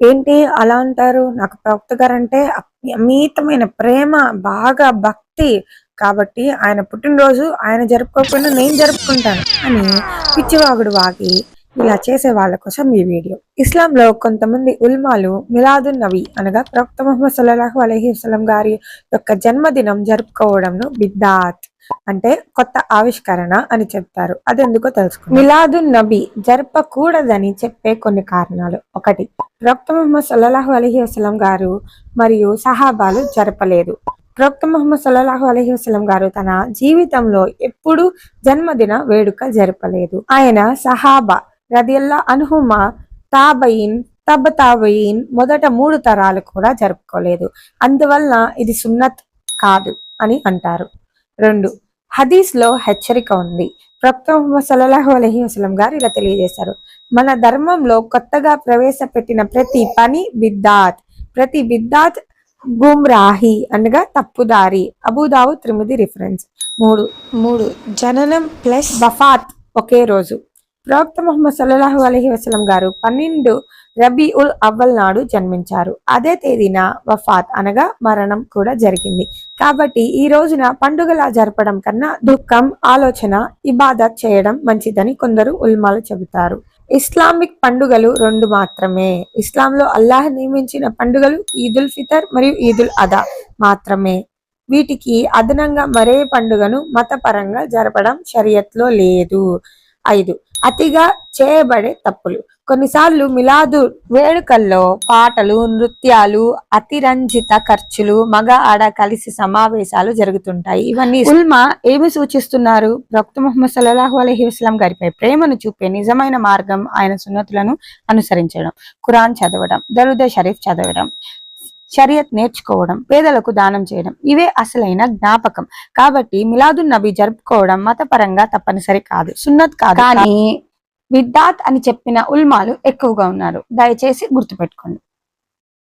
ఏంటి అలా అంటారు? నాకు ప్రవక్త గారు అంటే అమితమైన ప్రేమ బాగా భక్తి. కాబట్టి ఆయన పుట్టినరోజు ఆయన జరుపుకోకుండా నేను జరుపుకుంటాను అని పిచ్చివాగుడు వాగి ఇలా చేసే వాళ్ళ కోసం ఈ వీడియో. ఇస్లాంలో కొంతమంది ఉల్మాలు మిలాదున్ నబీ అనగా ప్రవక్త ముహమ్మద్ సల్లాహు అలహి వసలం గారి యొక్క జన్మదినం జరుపుకోవడంను బిద్దాత్ అంటే కొత్త ఆవిష్కరణ అని చెప్తారు. అదెందుకో తెలుసుకుందాం. మిలాదున్ నబీ జరపకూడదని చెప్పే కొన్ని కారణాలు. ఒకటి ప్రవక్త ముహమ్మద్ సల్లాహు అలహి వసలం గారు మరియు సహాబాలు జరపలేదు. ప్రవక్త ముహమ్మద్ సల్లాహు అలహి వసలం గారు తన జీవితంలో ఎప్పుడు జన్మదిన వేడుక జరపలేదు. ఆయన సహాబా రదియల్లా అనుహుమా తాబయిన్ తబ తాబయిన్ మొదట మూడు తరాలు కూడా జరుపుకోలేదు. అందువల్ల ఇది సున్నత్ కాదు అని అంటారు. రెండు హదీస్లో హెచ్చరిక ఉంది. ప్రవక్త ముహమ్మద్ సల్లాహు అలహి వసలం గారు ఇలా తెలియజేశారు. మన ధర్మంలో కొత్తగా ప్రవేశపెట్టిన ప్రతి పని బిద్దాత్. ప్రతి బిద్దాత్ గుమ్రాహి అనగా తప్పుదారి. అబుదావు త్రిమిది రిఫరెన్స్. మూడు. మూడు. జననం ప్లస్ వఫాత్ ఒకే రోజు. ప్రవక్త ముహమ్మద్ సల్లాహు అలహి వసలం గారు పన్నెండు రబీ ఉల్ అవ్వల్ నాడు జన్మించారు. అదే తేదీన వఫాత్ అనగా మరణం కూడా జరిగింది. కాబట్టి ఈ రోజున పండుగలా జరపడం కన్నా దుఃఖం ఆలోచన ఇబాదత్ చేయడం మంచిదని కొందరు ఉల్మాలు చెబుతారు. ఇస్లామిక్ పండుగలు రెండు మాత్రమే. ఇస్లాంలో అల్లాహ్ నియమించిన పండుగలు ఈదుల్ ఫితర్ మరియు ఈదుల్ అదా మాత్రమే. వీటికి అదనంగా మరే పండుగను మతపరంగా జరపడం షరియత్లో లేదు. ఐదు. అతిగా చేయబడే తప్పులు. కొన్నిసార్లు మిలాదు వేడుకల్లో పాటలు నృత్యాలు అతిరంజిత ఖర్చులు మగ ఆడ కలిసి సమావేశాలు జరుగుతుంటాయి. ఇవన్నీ ఉల్మా ఏమి సూచిస్తున్నారు? ప్రవక్త ముహమ్మద్ సల్లాహు అలహి వస్లాం గారిపై ప్రేమను చూపే నిజమైన మార్గం ఆయన సున్నతులను అనుసరించడం. ఖురాన్ చదవడం దరుద షరీఫ్ చదవడం. షరియత్ నేర్చుకోవడం పేదలకు దానం చేయడం ఇవే అసలైన జ్ఞాపకం. కాబట్టి మిలాదున్ నబీ జరుపుకోవడం మతపరంగా తప్పనిసరి కాదు సున్నత్ కాదు. కానీ బిద్దాత్ అని చెప్పిన ఉల్మాలు ఎక్కువగా ఉన్నారు. దయచేసి గుర్తుపెట్టుకోండి.